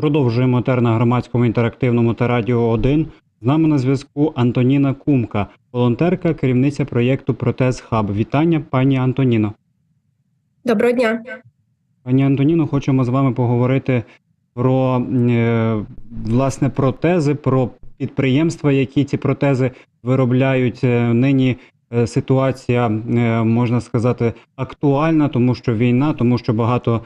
Продовжуємо етер на громадському інтерактивному та радіо 1. З нами на зв'язку Антоніна Кумка, волонтерка, керівниця проєкту Протез Хаб. Вітання, пані Антоніно. Доброго дня. Пані Антоніно, хочемо з вами поговорити про е, власне протези, про підприємства, які ці протези виробляють. Е, Нині е, ситуація, можна сказати, актуальна, тому що війна, тому що багато,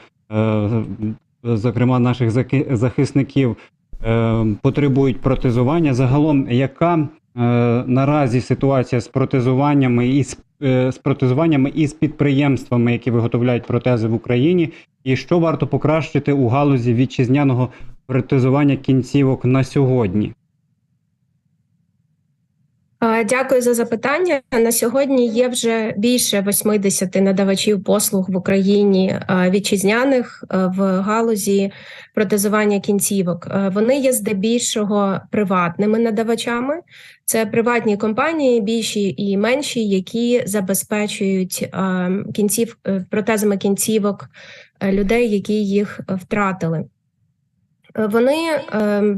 зокрема, наших захисників е, потребують протезування. Загалом, яка е, наразі ситуація з протезуваннями і з, е, з протезуваннями і з підприємствами, які виготовляють протези в Україні, і що варто покращити у галузі вітчизняного протезування кінцівок на сьогодні? Е, Дякую за запитання. На сьогодні є вже більше 80 надавачів послуг в Україні е, вітчизняних е, в галузі протезування кінцівок. Вони є здебільшого приватними надавачами. Це приватні компанії, більші і менші, які забезпечують кінців протезами кінцівок людей, які їх втратили. Вони е,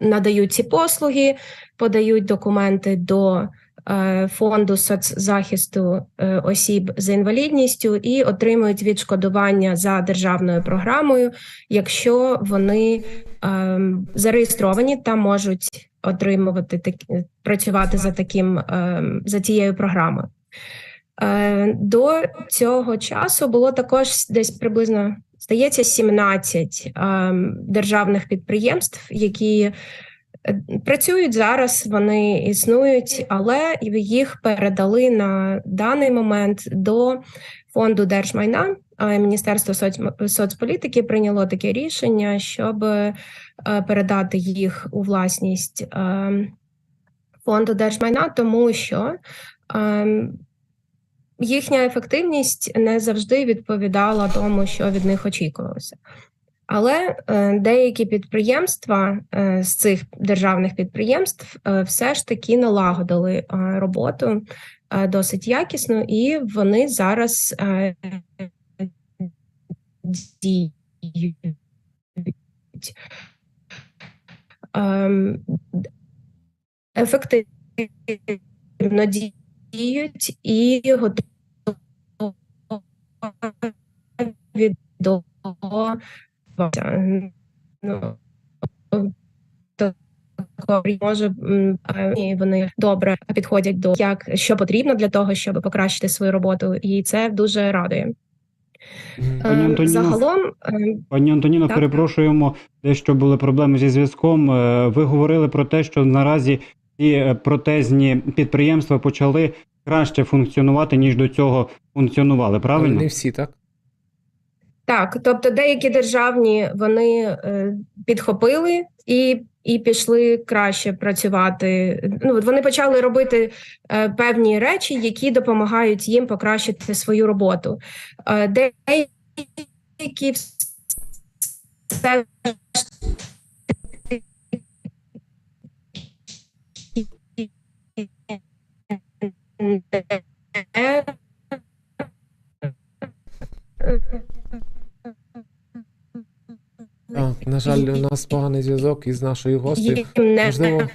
надають ці послуги, подають документи до е, фонду соцзахисту е, осіб з інвалідністю і отримують відшкодування за державною програмою, якщо вони е, зареєстровані та можуть отримувати працювати за таким за цією програмою. До цього часу було також десь приблизно здається 17 е, державних підприємств, які е, працюють зараз. Вони існують, але їх передали на даний момент до фонду держмайна. Міністерство соц- соцполітики прийняло таке рішення, щоб е, передати їх у власність е, фонду держмайна, тому що е, їхня ефективність не завжди відповідала тому, що від них очікувалося. Але е, деякі підприємства е, з цих державних підприємств е, все ж таки налагодили роботу досить якісно, і вони зараз діють. Ем, ефективно діють і готові до ну, може вони добре підходять до як що потрібно для того, щоб покращити свою роботу, і це дуже радує. Пані Е, Антоніно, Загалом е, Пані Антоніно, Так. перепрошуємо, дещо були проблеми зі зв'язком. Е, Ви говорили про те, що наразі ці е, протезні підприємства почали краще функціонувати, ніж до цього функціонували. Але Правильно? не всі, так? Так, тобто деякі державні вони е, підхопили і, і пішли краще працювати. Ну вони почали робити е, певні речі, які допомагають їм покращити свою роботу. Е, деякі все Так, на жаль, у нас поганий зв'язок із нашою гостею. Можливо,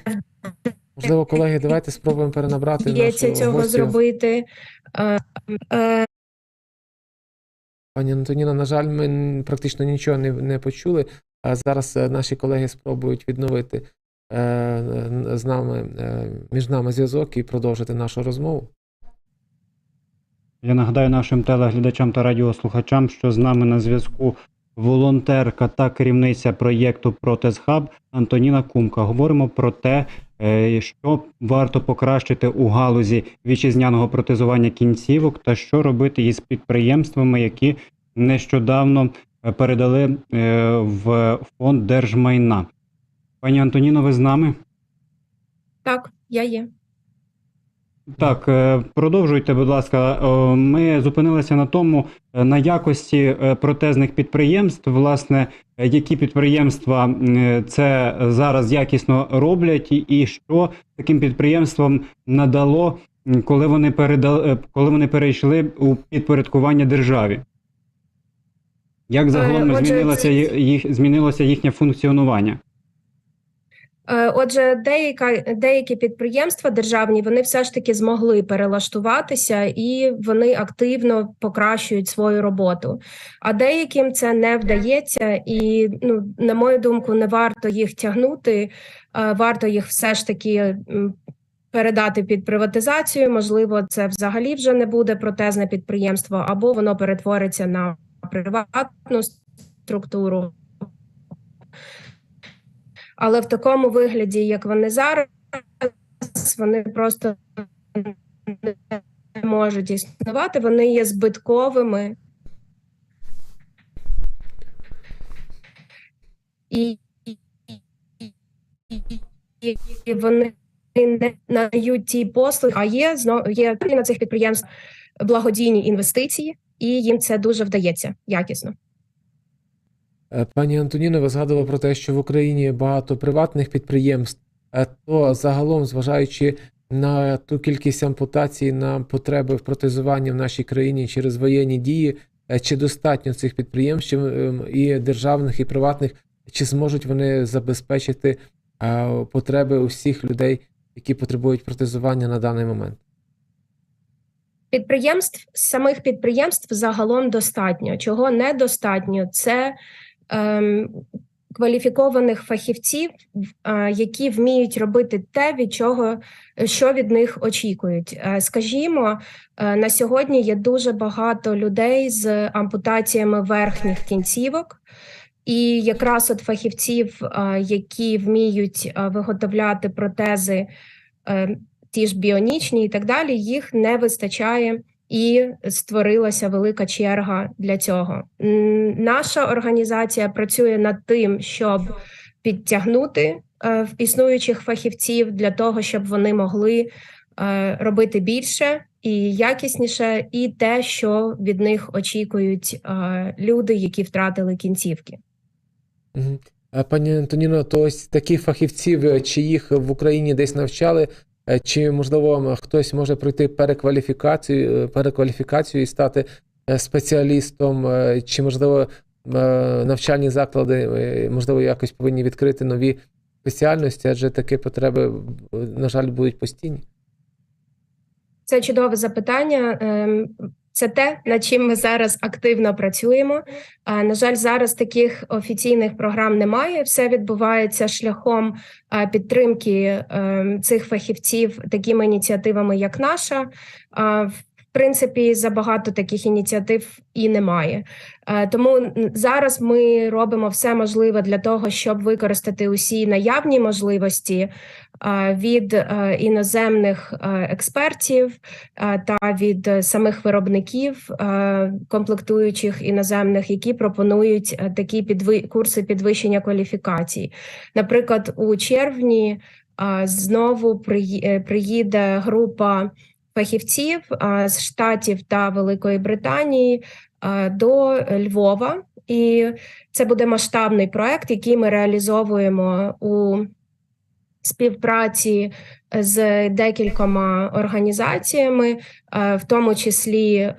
можливо, колеги, давайте спробуємо перенабрати вдається нашу цього гостю. зробити. Пані Антоніна, на жаль, ми практично нічого не, не почули. А зараз е, наші колеги спробують відновити з нами, е, між нами зв'язок і продовжити нашу розмову. Я нагадаю нашим телеглядачам та радіослухачам, що з нами на зв'язку волонтерка та керівниця проєкту Протез Хаб Антоніна Кумка. Говоримо про те, е, що варто покращити у галузі вітчизняного протезування кінцівок та що робити із підприємствами, які нещодавно е, передали е, в фонд держмайна. Пані Антоніно, ви з нами? так, я є. Так, е, продовжуйте, будь ласка. Ми зупинилися на тому, е, на якості е, протезних підприємств, власне, які підприємства це зараз якісно роблять, і- що таким підприємствам надало, коли вони передали, коли вони перейшли у підпорядкування державі. Як загалом змінилося, їх, змінилося їхнє функціонування? Е, Отже, деяка, деякі підприємства державні вони все ж таки змогли перелаштуватися і вони активно покращують свою роботу. А деяким це не вдається, і ну на мою думку, не варто їх тягнути. е, Варто їх все ж таки передати під приватизацію. Можливо, це взагалі вже не буде протезне підприємство, або воно перетвориться на приватну структуру. Але в такому вигляді, як вони зараз, вони просто не можуть існувати. Вони є збитковими. І, і, вони не надають ті послуги, а є знову є на цих підприємств благодійні інвестиції, і їм це дуже вдається якісно. Е, Пані Антоніно, ви згадували про те, що в Україні багато приватних підприємств, Е, то загалом, зважаючи на ту кількість ампутацій на потреби в протезуванні в нашій країні через воєнні дії, е, чи достатньо цих підприємств, ем, і державних, і приватних, чи зможуть вони забезпечити потреби усіх людей, які потребують протезування на даний момент? Підприємств самих підприємств загалом достатньо. Чого недостатньо, це кваліфікованих фахівців, які вміють робити те, від чого що від них очікують. Е, Скажімо, е, на сьогодні є дуже багато людей з ампутаціями верхніх кінцівок. І якраз от фахівців, е, які вміють виготовляти протези, ті ж біонічні і так далі, їх не вистачає. І створилася велика черга для цього. Наша організація працює над тим, щоб підтягнути е, існуючих фахівців для того, щоб вони могли е, робити більше і якісніше, і те, що від них очікують е, люди, які втратили кінцівки. Пані Антоніно, то ось таких фахівців, чи їх в Україні десь навчали, чи можливо хтось може пройти перекваліфікацію, е, перекваліфікацію і стати е, спеціалістом, е, чи можливо е, навчальні заклади е, можливо якось повинні відкрити нові спеціальності, адже такі потреби, е, на жаль, будуть постійні. Це чудове запитання. Це те, над чим ми зараз активно працюємо. На жаль, зараз таких офіційних програм немає. Все відбувається шляхом підтримки ем, цих фахівців такими ініціативами, як наша. В принципі, забагато таких ініціатив і немає. Е, Тому зараз ми робимо все можливе для того, щоб використати усі наявні можливості е, від е, іноземних експертів та від самих виробників комплектуючих іноземних, які пропонують такі підви... курси підвищення кваліфікацій. Наприклад, у червні знову приїде група фахівців е, з штатів та Великої Британії е, до Львова, і це буде масштабний проект, який ми реалізовуємо у співпраці з декількома організаціями, е, в тому числі е,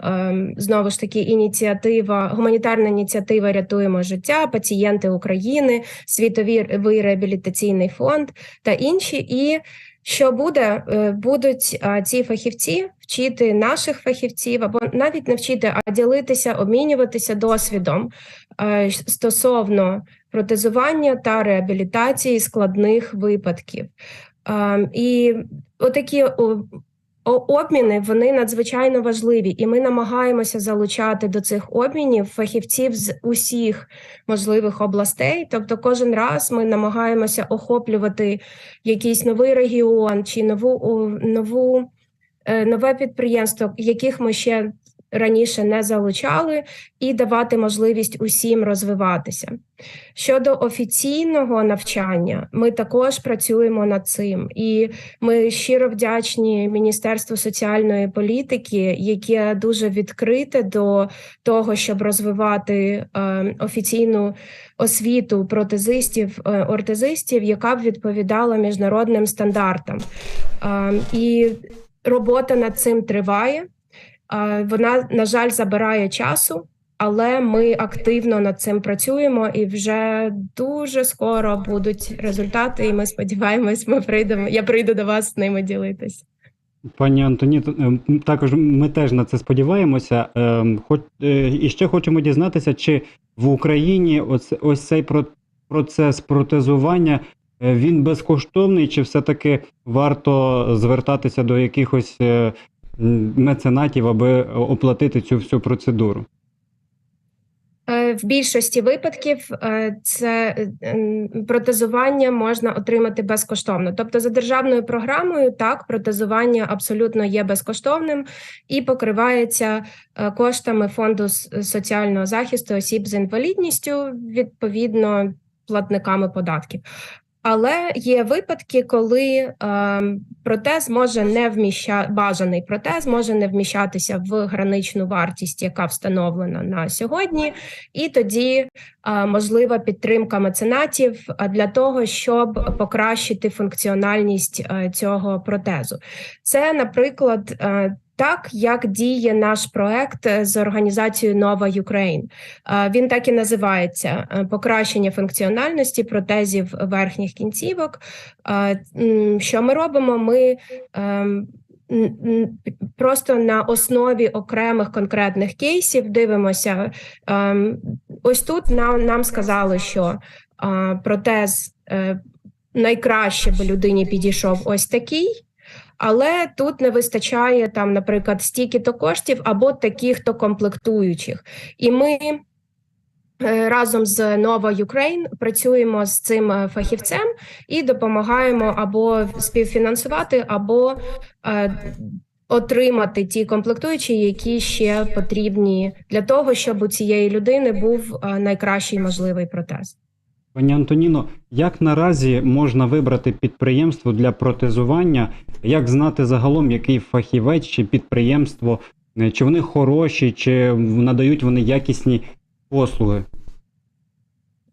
знову ж таки ініціатива, гуманітарна ініціатива Рятуємо життя, пацієнти України, світовий реабілітаційний фонд та інші. І що буде, Е, будуть ці фахівці вчити наших фахівців або навіть не вчити, а ділитися, обмінюватися досвідом е, стосовно протезування та реабілітації складних випадків. Е, І отакі обміни вони надзвичайно важливі, і ми намагаємося залучати до цих обмінів фахівців з усіх можливих областей. Тобто, кожен раз ми намагаємося охоплювати якийсь новий регіон чи нову нову е, нове підприємство, яких ми ще раніше не залучали, і давати можливість усім розвиватися. Щодо офіційного навчання, ми також працюємо над цим, і ми щиро вдячні Міністерству соціальної політики, яке дуже відкрите до того, щоб розвивати е, офіційну освіту протезистів, е, ортезистів, яка б відповідала міжнародним стандартам. Е, і робота над цим триває. Вона, на жаль, забирає часу, але ми активно над цим працюємо і вже дуже скоро будуть результати. І ми сподіваємось, ми прийдемо. Я прийду до вас з ними ділитись. Пані Антоні, е, також ми теж на це сподіваємося. Ем, Хоч е, і ще хочемо дізнатися, чи в Україні ось, ось цей процес протезування е, він безкоштовний, чи все-таки варто звертатися до якихось е, меценатів, аби оплатити цю всю процедуру? Е, В більшості випадків е, це е, протезування можна отримати безкоштовно. Тобто, за державною програмою, так, протезування абсолютно є безкоштовним і покривається коштами фонду соціального захисту осіб з інвалідністю, відповідно платниками податків. Але є випадки, коли е, протез може не вміща... бажаний протез може не вміщатися в граничну вартість, яка встановлена на сьогодні, і тоді е, можлива підтримка меценатів е, для того, щоб покращити функціональність е, цього протезу. Це, наприклад, е, так як діє наш проект е, з організацією Нова Ukraine. Е, Він так і називається е, покращення функціональності протезів верхніх кінцівок. Що ми робимо? Ми ем, просто на основі окремих конкретних кейсів дивимося. Ем, Ось тут нам, нам сказали, що протез найкраще би людині підійшов ось такий. Але тут не вистачає там, наприклад, стільки-то коштів або таких-то комплектуючих. І ми е, разом з Nova Ukraine працюємо з цим е, фахівцем і допомагаємо або співфінансувати, або е, отримати ті комплектуючі, які ще потрібні для того, щоб у цієї людини був е, найкращий можливий протез. Пані Антоніно, як наразі можна вибрати підприємство для протезування? Як знати загалом, який фахівець чи підприємство, е, чи вони хороші, чи надають вони якісні послуги?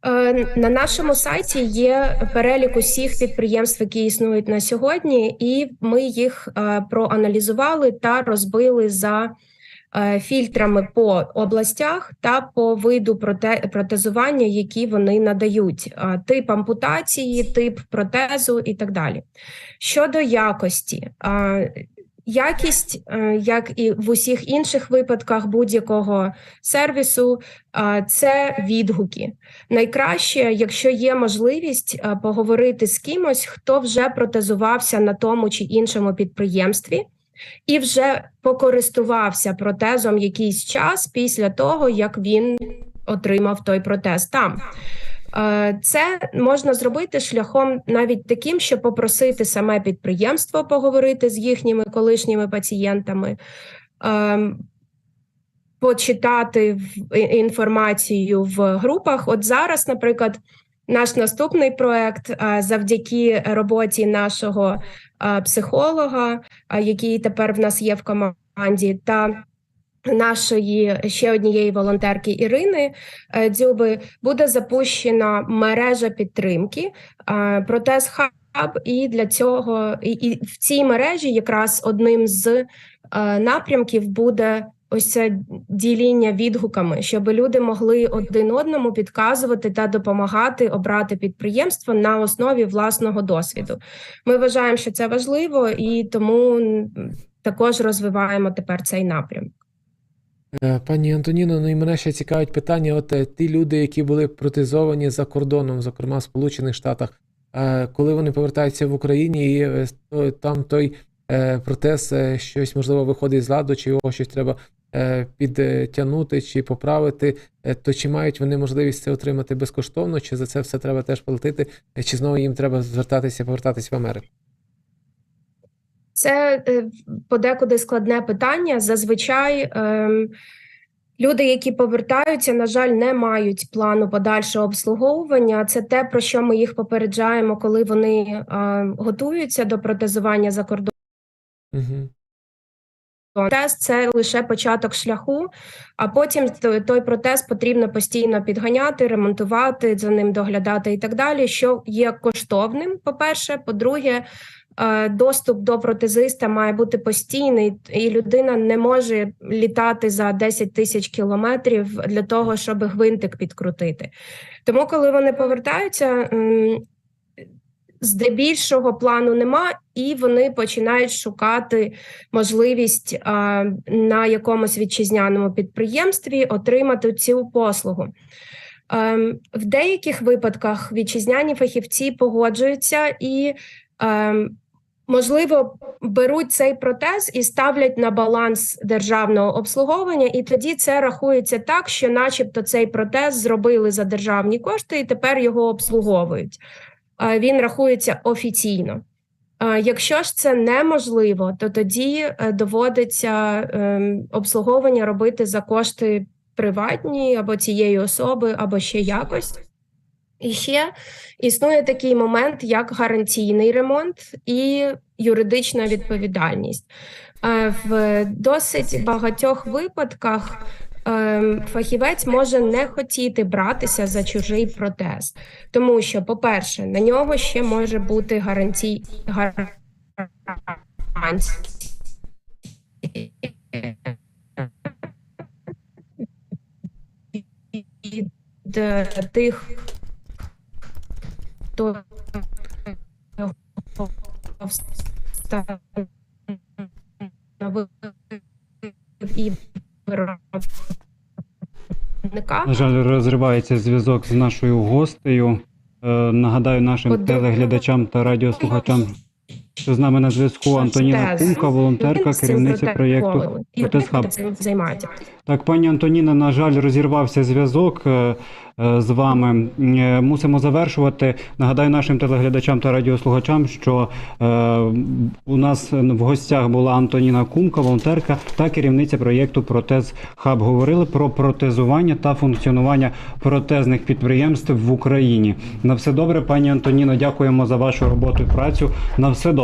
Е, На нашому сайті є перелік усіх підприємств, які існують на сьогодні, і ми їх е, проаналізували та розбили за фільтрами по областях та по виду проте- протезування, які вони надають, е, тип ампутації, тип протезу і так далі. Щодо якості, е, якість, е, як і в усіх інших випадках будь-якого сервісу, е, це відгуки. Найкраще, якщо є можливість е, поговорити з кимось, хто вже протезувався на тому чи іншому підприємстві. І вже покористувався протезом якийсь час після того, як він отримав той протез там. Е, Це можна зробити шляхом навіть таким, щоб попросити саме підприємство поговорити з їхніми колишніми пацієнтами, ем, почитати інформацію в групах. От зараз, наприклад, наш наступний проект завдяки роботі нашого психолога, який тепер в нас є в команді, та нашої ще однієї волонтерки Ірини е, Дзюби буде запущена мережа підтримки протез хаб, і для цього і, і в цій мережі якраз одним з е, напрямків буде ось це діління відгуками, щоб люди могли один одному підказувати та допомагати обрати підприємство на основі власного досвіду. Ми вважаємо, що це важливо, і тому також розвиваємо тепер цей напрям. Е, Пані Антоніно, ну і мене ще цікавить питання: от е, ті люди, які були протезовані за кордоном, зокрема в Сполучених Штатах, е, коли вони повертаються в Україні, і там той протез щось можливо виходить з ладу, чи його щось треба підтягнути чи поправити, е, то чи мають вони можливість це отримати безкоштовно, чи за це все треба теж платити, е, чи знову їм треба звертатися, повертатися в Америку? Це е, подекуди складне питання. Зазвичай ем, люди, які повертаються, на жаль, не мають плану подальшого обслуговування. Це те, про що ми їх попереджаємо, коли вони е, готуються до протезування за кордоном. Угу. Протез це лише початок шляху, а потім той, протез потрібно постійно підганяти, ремонтувати, за ним доглядати і так далі. Що є коштовним, по-перше, по-друге, е, доступ до протезиста має бути постійний, і людина не може літати за 10 тисяч кілометрів для того, щоб гвинтик підкрутити. Тому, коли вони повертаються, здебільшого плану нема, і вони починають шукати можливість а, на якомусь вітчизняному підприємстві отримати цю послугу. Ем, в деяких випадках вітчизняні фахівці погоджуються і, ем, можливо, беруть цей протез і ставлять на баланс державного обслуговування, і тоді це рахується так, що, начебто, цей протез зробили за державні кошти, і тепер його обслуговують. Він рахується офіційно. Якщо ж це неможливо, то тоді е, доводиться ем, обслуговування робити за кошти приватні або цієї особи, або ще якось. І ще існує такий момент, як гарантійний ремонт і юридична відповідальність. Е, В досить багатьох випадках фахівець може не хотіти братися за чужий протез, тому що, по-перше, на нього ще може бути гарантій від е, тих, хто встановив і виробника. На жаль, розривається зв'язок з нашою гостею. Е, Нагадаю нашим Один... телеглядачам та радіослухачам, що з нами на зв'язку Антоніна Кумка, волонтерка, керівниця проєкту колом. І «Протез вони Хаб». цим займаються. Так, пані Антоніна, на жаль, розірвався зв'язок е, з вами. Е, Мусимо завершувати. Нагадаю нашим телеглядачам та радіослухачам, що е, у нас в гостях була Антоніна Кумка, волонтерка та керівниця проєкту Протез Хаб. Говорили про протезування та функціонування протезних підприємств в Україні. На все добре, пані Антоніно. Дякуємо за вашу роботу і працю. На все добре.